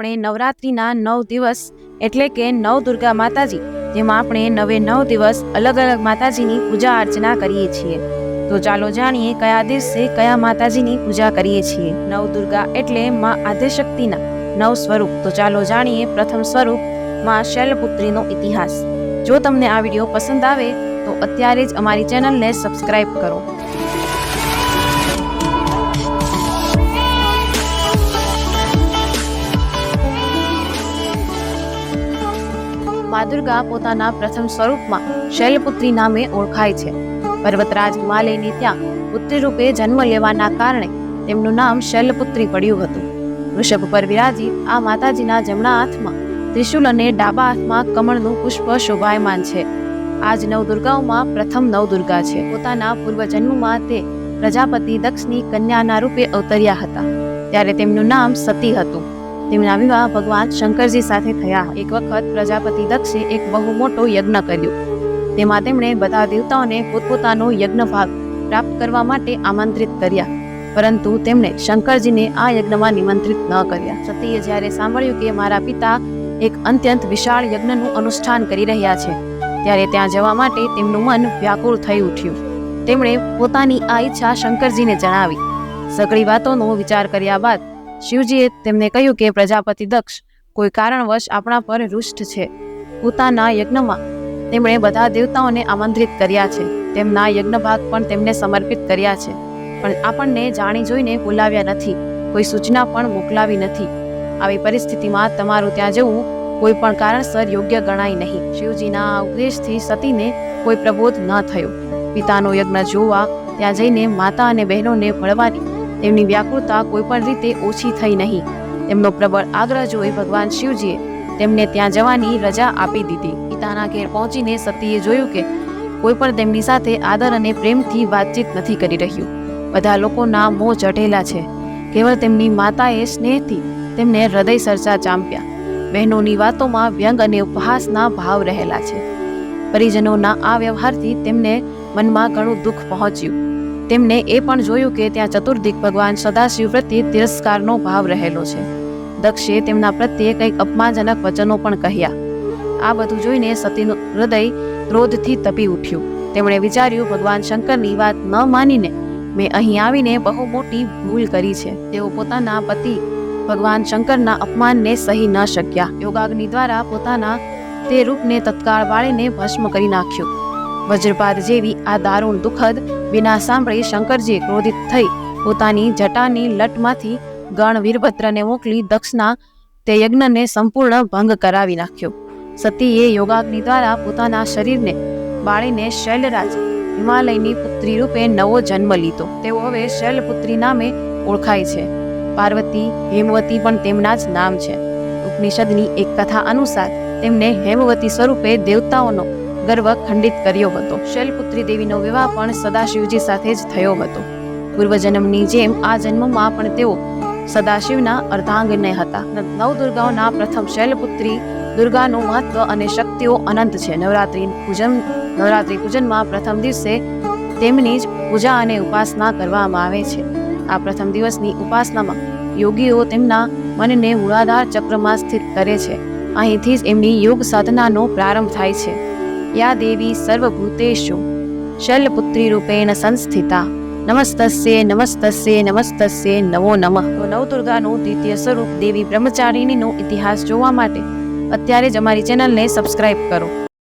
આપણે નવરાત્રિના નવ દિવસ એટલે કે નવ દુર્ગા માતાજી, જેમાં આપણે નવે નવ દિવસ અલગ અલગ માતાજીની પૂજા અર્ચના કરીએ છીએ. તો ચાલો જાણીએ કયા દિવસે કયા માતાજીની પૂજા કરીએ છીએ. નવ દુર્ગા એટલે માં આદ્યશક્તિના નવ સ્વરૂપ. તો ચાલો જાણીએ પ્રથમ સ્વરૂપ, માં શૈલપુત્રીનો ઇતિહાસ. જો તમને આ વીડિયો પસંદ આવે, તો અત્યારે જ અમારી ચેનલને સબસ્ક્રાઇબ કરો. મા દુર્ગા પોતાના પ્રથમ સ્વરૂપમાં શૈલપુત્રી નામે ઓળખાય છે. પર્વતરાજ હિમાલયની ત્યાં પુત્રી રૂપે જન્મ લેવાના કારણે તેમનું નામ શૈલપુત્રી પડ્યું હતું. વૃષભ પર વિરાજિત આ માતાજીના જમણા હાથમાં ત્રિશુલ અને ડાબા હાથમાં કમળનું પુષ્પ શોભાયમાન છે. આજ નવદુર્ગાઓમાં પ્રથમ નવદુર્ગા છે. પોતાના પૂર્વજન્મમાં તે પ્રજાપતિ દક્ષની કન્યાના રૂપે અવતર્યા હતા. ત્યારે તેમનું નામ સતી હતું. તેમના વિવાહ ભગવાન શંકરજી સાથે થયા. એક વખત પ્રજાપતિ દક્ષે એક બહુ મોટો યજ્ઞ કર્યો. તેમાં તેમણે બધા દેવતાઓને પોતપોતાનો યજ્ઞ ભાગ પ્રાપ્ત કરવા માટે આમંત્રિત કર્યા. પરંતુ તેમણે શંકરજીને આ યજ્ઞમાં નિમંત્રિત ન કર્યા. સતીએ જ્યારે સાંભળ્યું કે મારા પિતા એક અત્યંત વિશાળ યજ્ઞનું અનુષ્ઠાન કરી રહ્યા છે, ત્યારે ત્યાં જવા માટે તેમનું મન વ્યાકુળ થઈ ઉઠ્યું. તેમણે પોતાની આ ઈચ્છા શંકરજીને જણાવી. સઘળી વાતોનો વિચાર કર્યા બાદ શિવજીએ તેમને કહ્યું કે, પ્રજાપતિ દક્ષ, કોઈ કારણવશ આપણા પર રુષ્ટ છે. પોતાના યજ્ઞમાં તેમણે બધા દેવતાઓને આમંત્રિત કર્યા છે. તેમના યજ્ઞ ભાગ પણ તેમને સમર્પિત કર્યા છે. પણ આપણને જાણી જોઈને બોલાવ્યા નથી. કોઈ સૂચના પણ મોકલાવી નથી. આવી પરિસ્થિતિમાં તમારું ત્યાં જવું કોઈ પણ કારણસર યોગ્ય ગણાય નહીં. શિવજીના ઉપદેશથી સતીને કોઈ પ્રબોધ ન થયો. પિતાનો યજ્ઞ જોવા ત્યાં જઈને માતા અને બહેનોને ભળવાની તેમની વ્યાકુળતા કોઈપણ રીતે ઓછી થઈ નહીં. તેમનો પ્રબળ આગ્રહ જોઈ ભગવાન શિવજીએ તેમને ત્યાં જવાની રજા આપી દીધી. પિતાના ઘેર પહોંચીને સતીએ જોયું કે કોઈ પણ તેમની સાથે આદર અને પ્રેમથી વાતચીત નથી કરી રહ્યું. બધા લોકોના મોં ચઢેલા છે. કેવળ તેમની માતાએ સ્નેહથી તેમને હૃદય સરસા ચાંપ્યા. બહેનોની વાતોમાં વ્યંગ અને ઉપહાસના ભાવ રહેલા છે. પરિજનોના આ વ્યવહારથી તેમને મનમાં ઘણું દુઃખ પહોંચ્યું. તેમને એ પણ જોયું કે ત્યાં ચતુર્દિક ભગવાન સદાશિવ પ્રત્યે તિરસ્કારનો ભાવ રહેલો છે. દક્ષે તેમના પ્રત્યે કંઈક અપમાનજનક વચનો પણ કહ્યા. આ બધું જોઈને સતીનું હૃદય ક્રોધથી તપી ઉઠ્યું. તેમણે વિચાર્યું, ભગવાન શંકરની વાત ન માનીને મેં અહીં આવીને બહુ મોટી ભૂલ કરી છે. તેઓ પોતાના પતિ ભગવાન શંકરના અપમાનને સહી ન શક્યા. યોગાગ્નિ દ્વારા પોતાના તે રૂપને તત્કાળ વાળીને ભસ્મ કરી નાખ્યું. વજ્રપાત જેવી આ દારૂણ દુઃખદ વિના સાંભળી શંકરજીએ ક્રોધિત થઈ પોતાની જટાની લટમાંથી ગણ વીરભદ્રને મોકલી દક્ષના તે યજ્ઞને સંપૂર્ણ ભંગ કરાવી નાખ્યો. સતીએ યોગાગ્નિ દ્વારા પોતાના શરીરને બાળીને શૈલરાજ હિમાલયની પુત્રી રૂપે નવો જન્મ લીધો. તેઓ હવે શૈલપુત્રી નામે ઓળખાય છે. પાર્વતી, હેમવતી પણ તેમના જ નામ છે. ઉપનિષદની એક કથા અનુસાર તેમને હેમવતી સ્વરૂપે દેવતાઓનો ગર્વ ખંડિત કર્યો હતો. શૈલપુત્રી દેવીનો વિવાહ પણ સદાશિવજી સાથે જ થયો હતો. પૂર્વજન્મની જેમ આ જન્મમાં પણ તેઓ સદાશિવના અર્ધાંગને હતા. નવ દુર્ગાઓના પ્રથમ શૈલપુત્રી દુર્ગાનું મહત્વ અને શક્તિઓ અનંત છે. નવરાત્રિ પૂજન, નવરાત્રિ પૂજનમાં પ્રથમ દિવસે તેમની જ પૂજા અને ઉપાસના કરવામાં આવે છે. આ પ્રથમ દિવસની ઉપાસનામાં યોગીઓ તેમના મનને મૂળાધાર ચક્રમાં સ્થિત કરે છે. અહીંથી જ એમની યોગ સાધનાનો પ્રારંભ થાય છે. યા દેવી સર્વભૂતેષુ. શૈલપુત્રી રૂપેણ સંસ્થિતા. નમસ્તસ્ય, નમસ્તસ્યે નમસ્તસ્યે નમો નમઃ. તો નવદુર્ગાનું દ્વિતીય સ્વરૂપ દેવી બ્રહ્મચારિણીનો ઇતિહાસ જોવા માટે અત્યારે જ અમારી ચેનલને સબસ્ક્રાઇબ કરો.